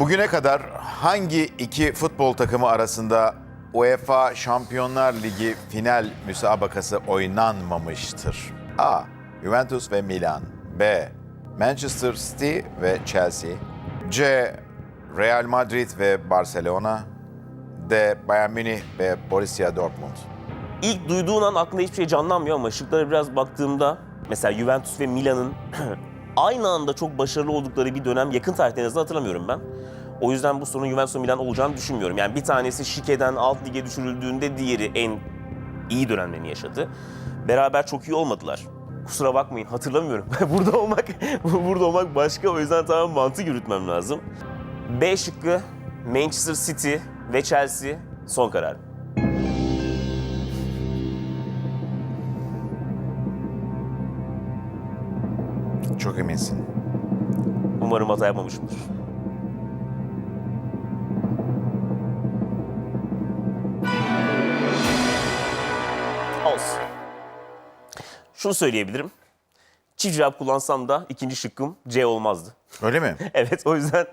Bugüne kadar hangi iki futbol takımı arasında UEFA Şampiyonlar Ligi final müsabakası oynanmamıştır? A. Juventus ve Milan B. Manchester City ve Chelsea C. Real Madrid ve Barcelona D. Bayern Münih ve Borussia Dortmund İlk duyduğun an aklına hiçbir şey canlanmıyor ama şıklara biraz baktığımda mesela Juventus ve Milan'ın aynı anda çok başarılı oldukları bir dönem yakın tarihte en azından hatırlamıyorum ben. O yüzden bu sorunun Juventus ve Milan olacağını düşünmüyorum. Yani bir tanesi şikeden alt lige düşürüldüğünde diğeri en iyi dönemlerini yaşadı. Beraber çok iyi olmadılar. Kusura bakmayın hatırlamıyorum. burada olmak burada olmak başka o yüzden tamam mantık yürütmem lazım. B şıkkı Manchester City ve Chelsea son karar. Çok eminsin. Umarım hata yapmamışımdır. Olsun. Şunu söyleyebilirim. Çift cevap kullansam da ikinci şıkkım C olmazdı. Öyle mi? Evet o yüzden